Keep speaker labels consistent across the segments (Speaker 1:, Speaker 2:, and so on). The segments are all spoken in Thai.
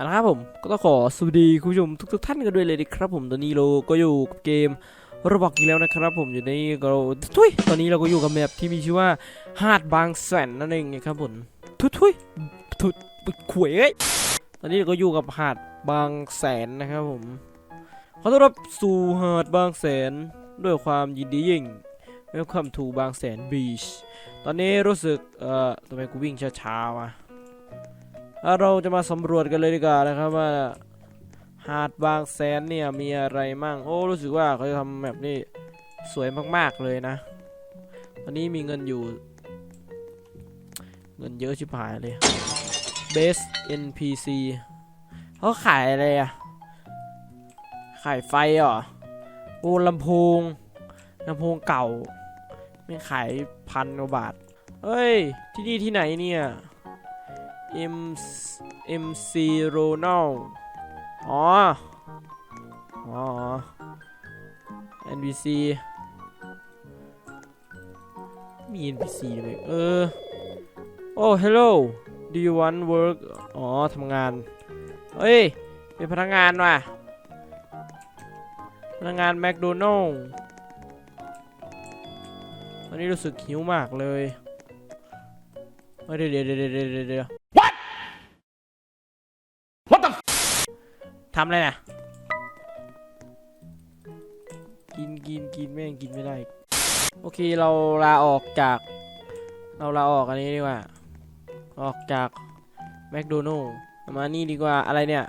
Speaker 1: เอาละครับผมก็ต้องขอสวัสดีคุณผู้ชมทุกๆท่านกันด้วยเลยนะครับผมตอนนี้เราก็อยู่กับเกมระบอกอีกแล้วนะครับผมอยู่ในเราทุยตอนนี้เราก็อยู่กับแมปที่มีชื่อว่าหาดบางแสนนั่นเองนะครับผมทุยทุยทุยขวยเอ้ยตอนนี้เราก็อยู่กับหาดบางแสนนะครับผมขอต้อนรับสู่หาดบางแสนด้วยความยินดียิ่ง Welcome to บางแสนบีชตอนนี้รู้สึกเอ่อทำไมกูวิ่งช้าๆวะอะ เราจะมาสำรวจกันเลยดีกว่านะครับว่าหาดบางแสนเนี่ยมีอะไรมั่ง โอ้รู้สึกว่าเขาจะทำแบบนี้สวยมากๆเลยนะ ตอนนี้มีเงินอยู่ เงินเยอะชิบหายเลย Base NPC เขาขายอะไรอะขายไฟเหรอโอ้ลำโพงลำโพงเก่าไม่ขายพันกว่าบาท เฮ้ย ที่นี่ที่ไหนเนี่ย M MC Ronald อ๋อ อ๋อ NPC มี NPC ด้วยเออ โอ้ hello do you want work อ๋อทำงาน เฮ้ย เป็นพนักงานว่ะ พนักงานแมคโดนัลล์วันนี้รู้สึกหิวมากเลยเฮ้ยเดี๋ยวเดี๋ยวเดี๋ยวเดี๋ยวเดี๋ยวเดี๋ยว ทำอะไรนะกินกินกินแม่งกินไม่ได้ โอเคเราลาออกจาก เราลาออกอันนี้ดีกว่า ออกจากแมคโดนัลล์มานี่ดีกว่าอะไรเนี่ย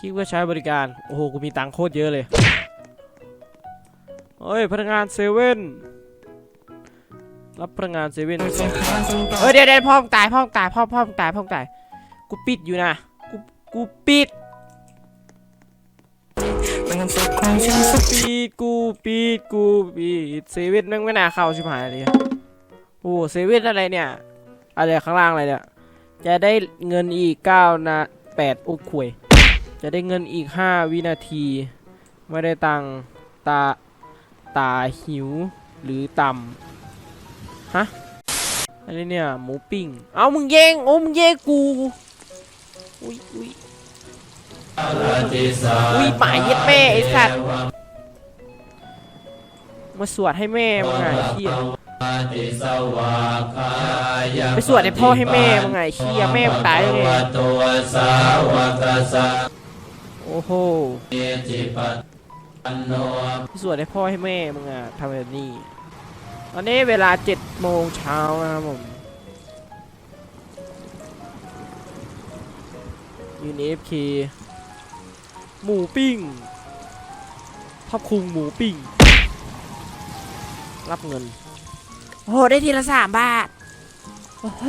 Speaker 1: คิดว่าใช้บริการ โอ้โห กูมีตังค์โคตรเยอะเลยเฮ้ย พนักงานเซเว่น รับพนักงานเซเว่นเฮ้ย เดี๋ยวเดี๋ยวพ่อมึงตายพ่อมึงตายพ่อพ่อมึงตายพ่อมึงตาย กูปิดอยู่นะ กู กูปิด ปีดกูปีดกูปีดเซเว่นแม่งไม่น่าเข้าชิบหายเลยโอ้เซเว่นอะไรเนี่ย อะไรข้างล่างอะไรเนี่ย จะได้เงินอีกเก้านาแปดโอ้ควย จะได้เงินอีกห้าวินาที ไม่ได้ตังตาตาหิวหรือต่ำฮะอะไรเนี่ยหมูปิ้ง เอามึงแย่งโอ้มึงแย่งกูอุ้ยอุ้ย อุ้ยหมาเย็ดแม่ไอ้สัตว์มาสวดให้แม่มึงไงเชี่ยไปสวดให้พ่อให้แม่มึงไงเชี่ยแม่มึงตายแล้วไง
Speaker 2: ตัวสาวกสัพ
Speaker 1: โอ้โห
Speaker 2: เพจิปันโน
Speaker 1: ไปสวดให้พ่อให้แม่มึงอะทำแบบนี้ตอนนี้เวลาเจ็ดโมงเช้านะครับผมยูนเอฟเค หมูปิ้งทับคุงหมูปิ้ง รับเงิน โอ้โห ได้ทีละสามบาท โอ้โห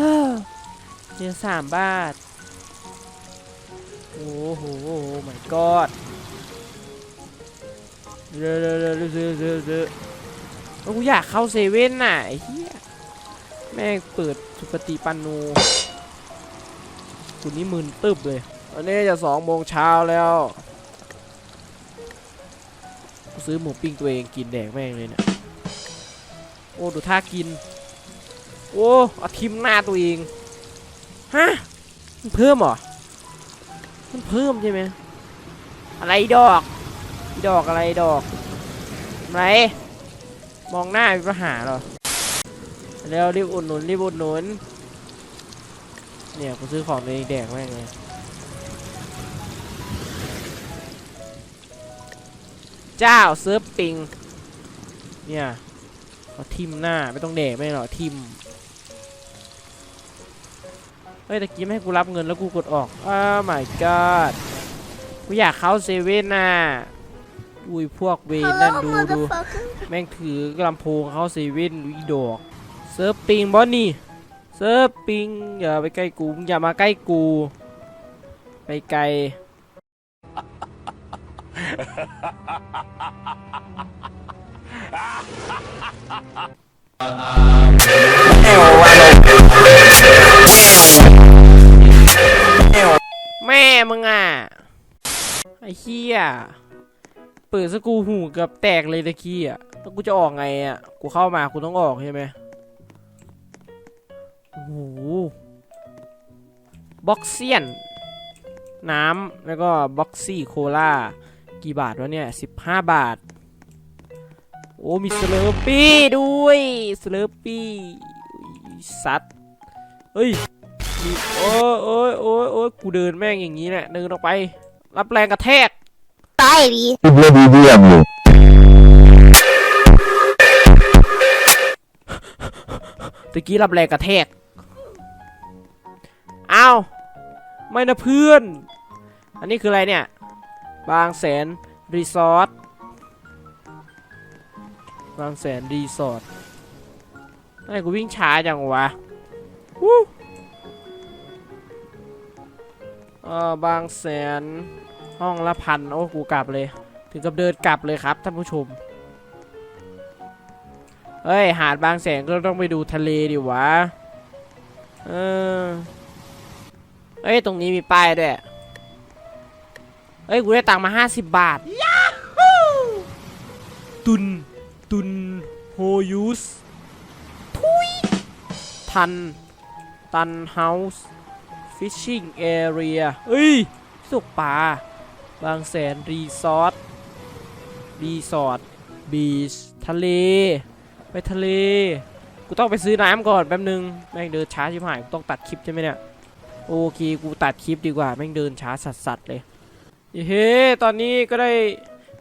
Speaker 1: ทีละสามบาท โอ้โห my god เร็วเร็วเร็วเร็วเร็วเร็วเร็วโอ้กูอยากเข้าเซเว่นน่ะไอ้เหี้ย แม่งเปิดสุปฏิปันโนคุณนี่มึนตึบเลยตอนนี้จะสองโมงเช้าแล้วกู ซื้อหมูปิ้งตัวเองกินแดกแม่งเลยเนี่ยโอ้ดูท่ากิน โอ้เอาทิมหน้าตัวเองฮะมันเพิ่มเหรอมันเพิ่มใช่ไหมอะไรดอก ดอกอะไรดอกอะไรมองหน้ามีปัญหาเหรอเร็วรีบอุดหนุนรีบอุดหนุนเนี่ยกูซื้อของตัวเองแดกแม่งเลย เจ้าเซิร์ฟปิง เนี่ยเขาทิมหน้าไม่ต้องแดกไม่หรอกทิม เฮ้ยตะกี้ไม่ให้กูรับเงินแล้วกูกดออกอ้า my god กูอยากเข้าเซเว่นน่ะอุ้ยพวกเวนนั่นดูดู แม่งถือลำโพงเข้าเซเว่นอีดอกเซิร์ฟปิงบอสนี่เซิร์ฟปิงอย่าไปใกล้กูมึงอย่ามาใกล้กู ไปไกล แม่มึงอะ ไอ้เหี้ยเปิดสกูหูเกับแตกเลยตะกี้อะแล้วกูจะออกไงอะ กูเข้ามากูต้องออกใช่ไหมโอ้โหบ็อกเซียน น้ำ แล้วก็บ็อกซี่โคลา กี่บาทวะเนี่ย15บาท โอ้ มีสเลอร์ปี้ด้วยสเลอร์ปี้สัตว์เฮ้ยมีโอ้ยโอ้ยโอ้ยโอ้ยกูเดินแม่งอย่างนี้แหละเดินออกไป รับแรงกระแทก
Speaker 3: ตายดิ
Speaker 4: Bloody diablo.
Speaker 1: ตะกี้รับแรงกระแทกอ้าวไม่นะเพื่อน อันนี้คืออะไรเนี่ย บางแสนรีสอร์ทบางแสนรีสอร์ททำไมกูวิ่งช้าจังวะวู้เออบางแสนห้องละพันโอ้กูกลับเลย ถึงกับเดินกลับเลยครับท่านผู้ชมเฮ้ย หาดบางแสนก็ต้องไปดูทะเลดิวะ เออเฮ้ย ตรงนี้มีป้ายด้วย เฮ้ยกูได้ตังค์มา 50 บาท ตุน ตุน โฮยูสทุยทัน ตันเฮาส์ฟิชชิ่งแอเรียเฮ้ยตกปลาบางแสน รีสอร์ทรีสอร์ทบีชทะเล ไปทะเล กูต้องไปซื้อน้ำก่อนแป๊บนึง แม่งเดินช้าชิบหาย กูต้องตัดคลิปใช่ไหมเนี่ย โอเค กูตัดคลิปดีกว่า แม่งเดินช้าสัสๆเลย เฮ้ตอนนี้ก็ได้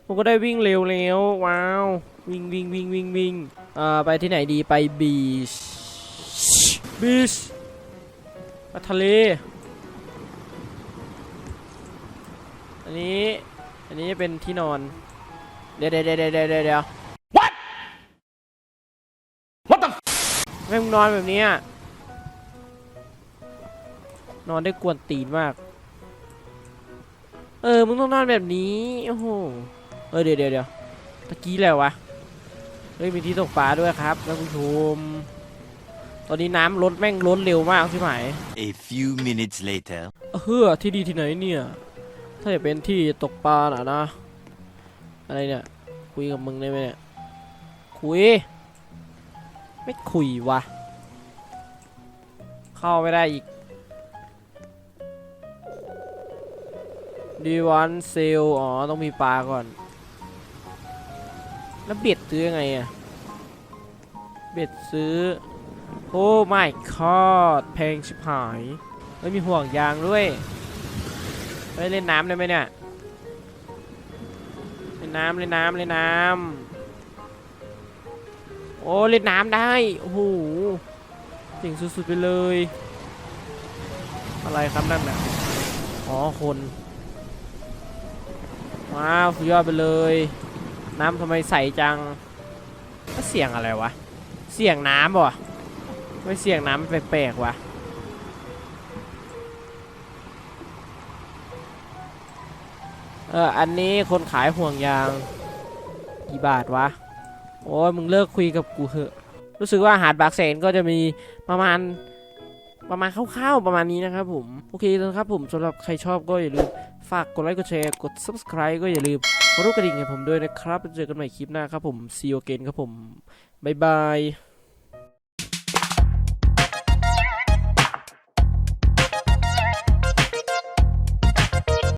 Speaker 1: ผมก็ได้วิ่งเร็วแล้วว้าว วิ่งวิ่งวิ่งวิ่งวิ่งอ่าไปที่ไหนดีไปบีชบีชไปทะเล อันนี้ อันนี้เป็นที่นอน เดี๋ยวเดี๋ยวเดี๋ยวเดี๋ยวเดี๋ยวเดี๋ยวแม่งนอนแบบเนี้ยนอนได้กวนตีนมาก เออ มึงต้องนอนแบบนี้ โอ้โห เออ เดี๋ยวเดี๋ยวเดี๋ยวตะกี้แล้ววะ เฮ้ย มีที่ตกปลาด้วยครับท่านผู้ชม ตอนนี้น้ำลดแม่งล้นเร็วมากใช่ไหม
Speaker 5: A few minutes later.
Speaker 1: เฮ้อที่ดีที่ไหนเนี่ย ถ้าจะเป็นที่ตกปลาน่ะนะ อะไรเนี่ย คุยกับมึงได้ไหมเนี่ย คุย ไม่คุยวะ เข้าไม่ได้อีก ดีวันเซลอ๋อ ต้องมีปลาก่อน แล้วเบ็ดซื้อยังไงอะเบ็ดซื้อ โอ้ไม่คอดแพงชิบหายไม่มีห่วงยางด้วยไปเล่นน้ำได้ไหมเนี่ย เล่นน้ำเล่นน้ำเล่นน้ำโอ้เล่นน้ำได้ โอ้โหเจ๋งสุดๆไปเลย อะไรครับนั่นน่ะอ๋อคน ว้าวสุดยอดไปเลย น้ำทำไมใสจังก็เสียงอะไรวะ เสียงน้ำบ่ไม่เสียงน้ำแปลกๆวะเอออันนี้คนขายห่วงยางกี่บาทวะ โอ้ยมึงเลิกคุยกับกูเถอะ รู้สึกว่าหาดบากแสนก็จะมีประมาณ ประมาณคร่าวๆประมาณนี้นะครับผม โอเคนะครับผมสำหรับใครชอบก็อย่าลืมฝากกดไลค์กดแชร์กด subscribe ก็อย่าลืมกดรูปกระดิ่งให้ผมด้วยนะครับเจอกันใหม่คลิปหน้าครับผม see you again ครับผมบ๊ายบาย